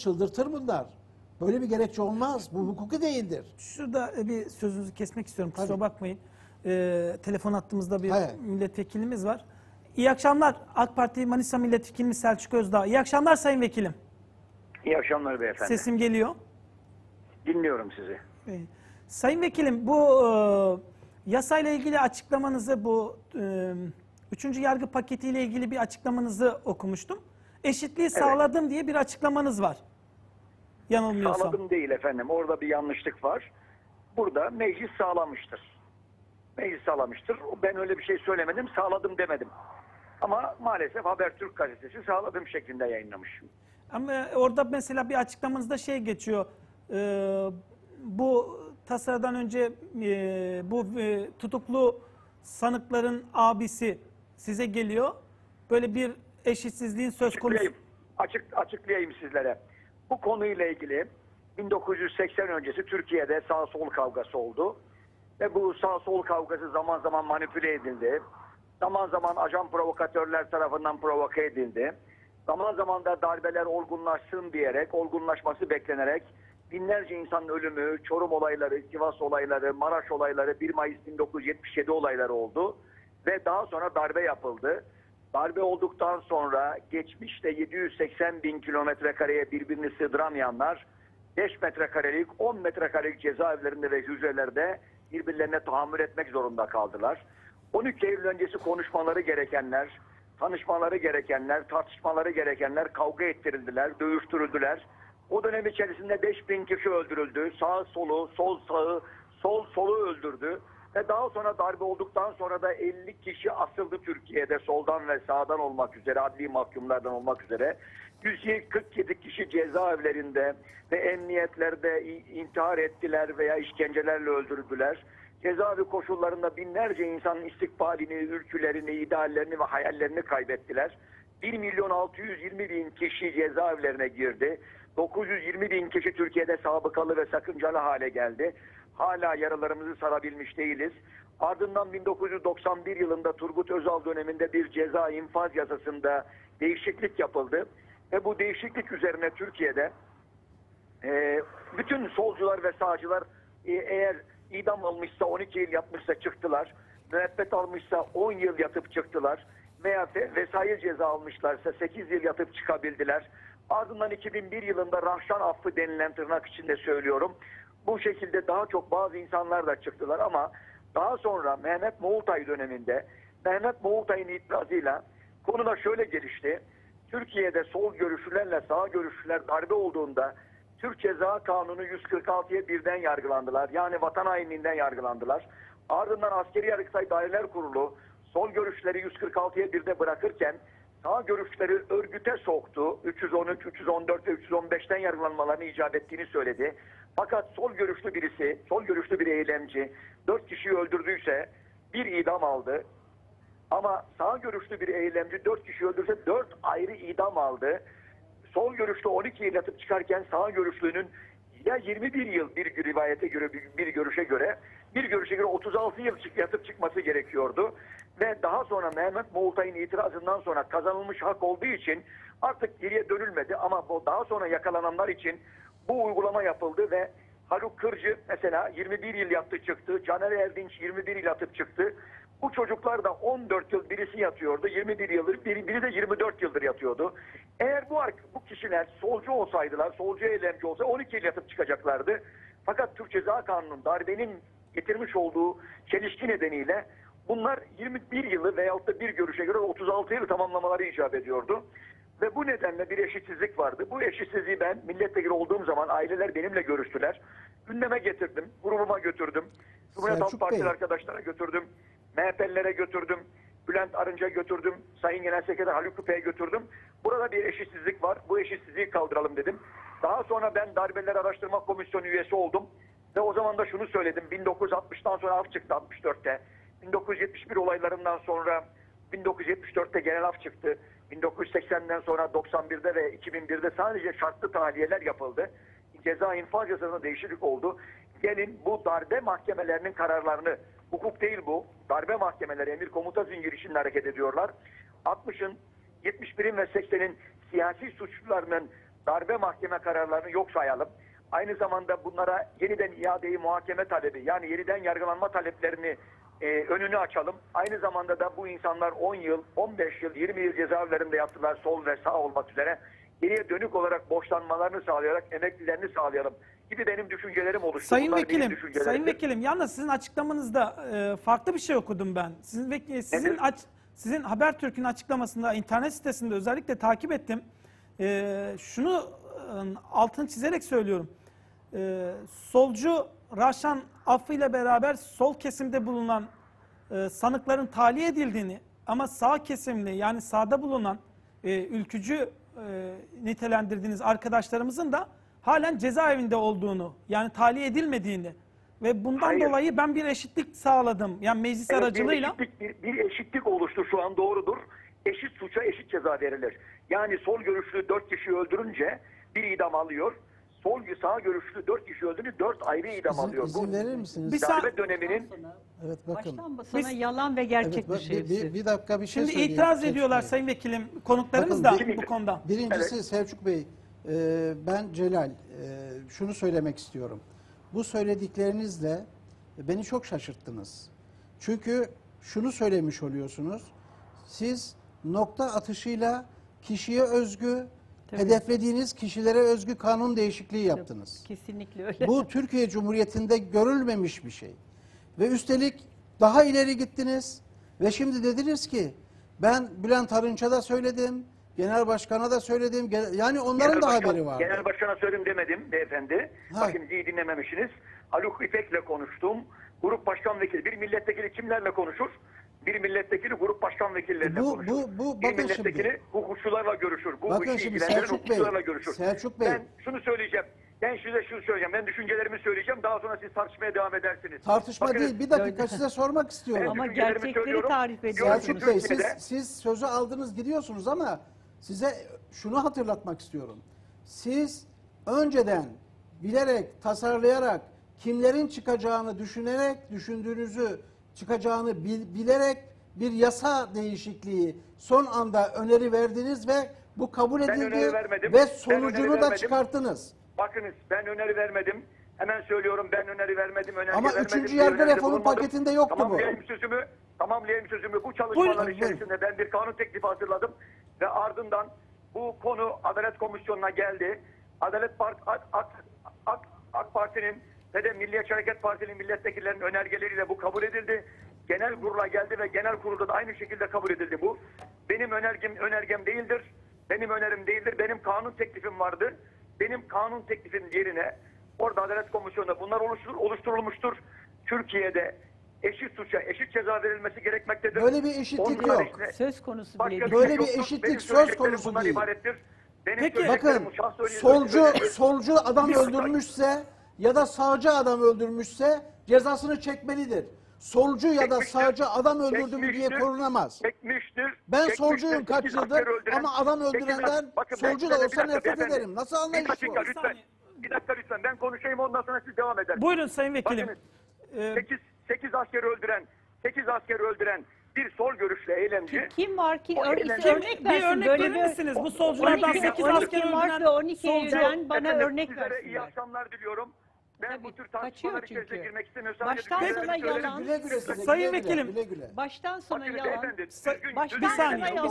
çıldırtır bunlar. Böyle bir gerekçe olmaz. Bu hukuki değildir. Şurada e, bir sözünüzü kesmek istiyorum. Kusura Tabii. bakmayın. Ee, telefon attığımızda bir Hayır. milletvekilimiz var. İyi akşamlar. AK Parti Manisa Milletvekilimiz Selçuk Özdağ. İyi akşamlar Sayın Vekilim. İyi akşamlar beyefendi. Sesim geliyor. Dinliyorum sizi. Ee, Sayın Vekilim bu e, yasayla ilgili açıklamanızı bu e, üçüncü yargı paketiyle ilgili bir açıklamanızı okumuştum. Eşitliği sağladım diye bir açıklamanız var. Yanılmıyorsam. Sağladım değil efendim. Orada bir yanlışlık var. Burada meclis sağlamıştır. Meclis sağlamıştır. Ben öyle bir şey söylemedim. Sağladım demedim. Ama maalesef Habertürk gazetesi sağladım şeklinde yayınlamış. Ama orada mesela bir açıklamanızda şey geçiyor. e, bu tasarıdan önce e, bu e, tutuklu sanıkların abisi size geliyor. Böyle bir eşitsizliğin söz konusu. Açıklayayım. Açık, açıklayayım sizlere. Bu konuyla ilgili 1980 öncesi Türkiye'de sağ sol kavgası oldu. Ve bu sağ sol kavgası zaman zaman manipüle edildi. Zaman zaman ajan provokatörler tarafından provoke edildi. Zaman zaman da darbeler olgunlaşsın diyerek, olgunlaşması beklenerek binlerce insanın ölümü, Çorum olayları, Sivas olayları, Maraş olayları, 1 Mayıs 1977 olayları oldu. Ve daha sonra darbe yapıldı. Darbe olduktan sonra geçmişte 780 bin kilometre kareye birbirini sığdıramayanlar 5 metrekarelik 10 metrekarelik cezaevlerinde ve hücrelerde birbirlerine tahammül etmek zorunda kaldılar. 12 Eylül öncesi konuşmaları gerekenler, tanışmaları gerekenler, tartışmaları gerekenler kavga ettirildiler, dövüştürüldüler. O dönem içerisinde 5 bin kişi öldürüldü. Sağ solu, sol sağı, sol solu öldürdü. Ve daha sonra darbe olduktan sonra da 50 kişi asıldı Türkiye'de soldan ve sağdan olmak üzere, adli mahkumlardan olmak üzere. 147 kişi cezaevlerinde ve emniyetlerde intihar ettiler veya işkencelerle öldürdüler. Cezaevi koşullarında binlerce insanın istikbalini, ülkülerini, ideallerini ve hayallerini kaybettiler. 1 milyon 620 bin kişi cezaevlerine girdi. 920 bin kişi Türkiye'de sabıkalı ve sakıncalı hale geldi. Hala yaralarımızı sarabilmiş değiliz. Ardından 1991 yılında Turgut Özal döneminde bir ceza infaz yasasında değişiklik yapıldı. Ve bu değişiklik üzerine Türkiye'de e, bütün solcular ve sağcılar e, eğer idam almışsa 12 yıl yapmışsa çıktılar. Müebbet almışsa 10 yıl yatıp çıktılar. Veya vesaire ceza almışlarsa 8 yıl yatıp çıkabildiler. Ardından 2001 yılında Rahşan affı denilen tırnak içinde söylüyorum. Bu şekilde daha çok bazı insanlar da çıktılar ama daha sonra Mehmet Moğultay döneminde Mehmet Moğultay'ın itirazıyla konu da şöyle gelişti. Türkiye'de sol görüşlülerle sağ görüşlüler darbe olduğunda Türk Ceza Kanunu 146'ya birden yargılandılar. Yani vatan hainliğinden yargılandılar. Ardından Askeri Yargıtay Daireler Kurulu sol görüşleri 146'ya birde bırakırken sağ görüşleri örgüte soktu. 313, 314 ve 315'ten yargılanmalarını icap ettiğini söyledi. Fakat sol görüşlü birisi, sol görüşlü bir eylemci 4 kişiyi öldürdüyse bir idam aldı. Ama sağ görüşlü bir eylemci 4 kişi öldürse 4 ayrı idam aldı. Sol görüşlü 12 yıl yatıp çıkarken sağ görüşlünün ya 21 yıl bir rivayete göre bir, görüşe göre bir görüşe göre 36 yıl yatıp çıkması gerekiyordu. Ve daha sonra Mehmet Moğultay'ın itirazından sonra kazanılmış hak olduğu için artık geriye dönülmedi ama bu daha sonra yakalananlar için bu uygulama yapıldı ve Haluk Kırcı mesela 21 yıl yattı çıktı. Caner Erdinç 21 yıl yatıp çıktı. Bu çocuklar da 14 yıl birisi yatıyordu. 21 yıldır biri, biri de 24 yıldır yatıyordu. Eğer bu bu kişiler solcu olsaydılar, solcu eylemci olsa 12 yıl yatıp çıkacaklardı. Fakat Türk Ceza Kanunu'nun darbenin getirmiş olduğu çelişki nedeniyle bunlar 21 yılı veyahut da bir görüşe göre 36 yıl tamamlamaları icap ediyordu. Ve bu nedenle bir eşitsizlik vardı. Bu eşitsizliği ben milletvekili olduğum zaman aileler benimle görüştüler. Gündeme getirdim, grubuma götürdüm. Cumhuriyet Halk Bey. arkadaşlara götürdüm. MHP'lilere götürdüm. Bülent Arınç'a götürdüm. Sayın Genel Sekreter Haluk Küpe'ye götürdüm. Burada bir eşitsizlik var. Bu eşitsizliği kaldıralım dedim. Daha sonra ben Darbeler Araştırma Komisyonu üyesi oldum. Ve o zaman da şunu söyledim. 1960'tan sonra af çıktı 64'te. 1971 olaylarından sonra 1974'te genel af çıktı. 1980'den sonra 91'de ve 2001'de sadece şartlı tahliyeler yapıldı. Ceza infaz yasasına değişiklik oldu. Gelin bu darbe mahkemelerinin kararlarını, hukuk değil bu, darbe mahkemeleri emir komuta zinciri içinde hareket ediyorlar. 60'ın, 71'in ve 80'in siyasi suçlularının darbe mahkeme kararlarını yok sayalım. Aynı zamanda bunlara yeniden iadeyi muhakeme talebi yani yeniden yargılanma taleplerini e, önünü açalım. Aynı zamanda da bu insanlar 10 yıl, 15 yıl, 20 yıl cezaevlerinde yattılar sol ve sağ olmak üzere. Geriye dönük olarak borçlanmalarını sağlayarak emeklilerini sağlayalım gibi benim düşüncelerim oluştu. Sayın Bunlar vekilim, sayın vekilim yalnız sizin açıklamanızda e, farklı bir şey okudum ben. Sizin vek- sizin aç, sizin Habertürk'ün açıklamasında internet sitesinde özellikle takip ettim. E, şunu e, altını çizerek söylüyorum. E, solcu Raşan Affı ile beraber sol kesimde bulunan e, sanıkların tahliye edildiğini ama sağ kesimli yani sağda bulunan e, ülkücü e, nitelendirdiğiniz arkadaşlarımızın da halen cezaevinde olduğunu yani tahliye edilmediğini ve bundan Hayır. dolayı ben bir eşitlik sağladım. Yani meclis Evet, aracılığıyla Bir eşitlik, bir, bir eşitlik oluştu şu an doğrudur. Eşit suça eşit ceza verilir. Yani sol görüşlü dört kişi öldürünce bir idam alıyor. Sol sağ görüşlü dört kişi öldürünce dört ayrı idam İzin, alıyor. izin verir misiniz? Bir darbe sa- döneminin Evet bakın. Baştan sana Biz- yalan ve gerçek Evet, bak, dışı bir, bir, bir dakika bir şey şimdi söyleyeyim. itiraz Selçuk ediyorlar Bey. sayın vekilim konuklarımız Bakın, da bir- bu konuda. Birincisi Selçuk Bey, e, ben Celal, e, şunu söylemek istiyorum. Bu söylediklerinizle beni çok şaşırttınız. Çünkü şunu söylemiş oluyorsunuz. Siz nokta atışıyla kişiye özgü, Tabii. hedeflediğiniz kişilere özgü kanun değişikliği yaptınız. Kesinlikle öyle. Bu Türkiye Cumhuriyeti'nde görülmemiş bir şey. Ve üstelik daha ileri gittiniz ve şimdi dediniz ki ben Bülent Arınç'a da söyledim, Genel Başkan'a da söyledim. Yani onların Genel da Başkan- haberi vardı. Genel Başkan'a söyledim demedim beyefendi. Hayır. Bakın iyi dinlememişsiniz. Haluk İpek'le konuştum. Grup başkan vekili. Bir milletvekili kimlerle konuşur? Bir milletvekili grup başkan vekilleriyle Bu- konuşur. bu- bu- bir bakın milletvekili şimdi. hukukçularla görüşür. Bu Bakın işi şimdi Selçuk Bey, hukukçularla görüşür. Selçuk Bey. Ben şunu söyleyeceğim. Ben size şunu söyleyeceğim. Ben düşüncelerimi söyleyeceğim. Daha sonra siz tartışmaya devam edersiniz. Tartışma Bakın, değil. Bir dakika size sormak istiyorum. Ama gerçekleri tarif ediyorsunuz. Selçuk Bey siz, siz sözü aldınız gidiyorsunuz ama size şunu hatırlatmak istiyorum. Siz önceden bilerek, tasarlayarak, kimlerin çıkacağını düşünerek, düşündüğünüzü çıkacağını bil- bilerek bir yasa değişikliği son anda öneri verdiniz ve bu kabul Ben edildi öneri vermedim. ve sonucunu öneri da vermedim. çıkarttınız. Bakınız ben öneri vermedim. Hemen söylüyorum ben öneri vermedim. Önerge Ama vermedim, üçüncü yargı reformu paketinde yoktu bu. Tamamlayayım sözümü. Tamamlayayım sözümü. Bu çalışmalar Buyurun, içerisinde ben bir kanun teklifi hazırladım. Ve ardından bu konu Adalet Komisyonu'na geldi. Adalet Part AK, AK, AK, AK Parti'nin ve de Milliyetçi Hareket Partisi'nin milletvekillerinin önergeleriyle bu kabul edildi. Genel kurula geldi ve genel kurulda da aynı şekilde kabul edildi bu. Benim önergem önergem değildir. Benim önerim değildir. Benim kanun teklifim vardı. Benim kanun teklifim yerine orada Adalet Komisyonu'nda bunlar oluştur, oluşturulmuştur. Türkiye'de eşit suça eşit ceza verilmesi gerekmektedir. Böyle bir eşitlik Onlar yok. işte- Söz konusu bile bir değil. Böyle bir şey yoktur. eşitlik Benim söz konusu değil. ibarettir. Benim Peki. Bakın solcu solcu adam Bir öldürmüşse ya da sağcı adam öldürmüşse cezasını çekmelidir. Solcu ya da Çekmiştir, sağcı adam öldürdü mü diye çekmiştir, korunamaz. Çekmiştir. Ben çekmiştir, solcuyum kaç sekiz yıldır asker öldüren- ama adam sekiz öldürenden Bakın ben solcu da size- olsa bir dakika nefret beyefendi. ederim. Nasıl anlayış Bir dakika bu? lütfen. saniye. Bir dakika lütfen. Ben konuşayım ondan sonra siz devam edersiniz. Buyurun sayın vekilim. Bakınız. Ee, 8, 8 asker öldüren, 8 asker öldüren bir sol görüşlü eylemci. Kim var ki ör, eğlence- örnek bir versin örnek böyle verir bir misiniz? Bu solculardan 12 8 12 asker Mart öldüren ve 12 solcu. Bana Efendim, örnek sizlere iyi versinler. akşamlar diliyorum. Ben Tabii, bu tür kaçıyor tartışmalar içerisine çünkü. girmek istemiyorsam Baştan sona yalan. Güle güle size. Sayın güle güle, vekilim. Güle güle. Baştan sona Bakın yalan. beyefendi, Sa- baştan Bir saniye, bir saniye.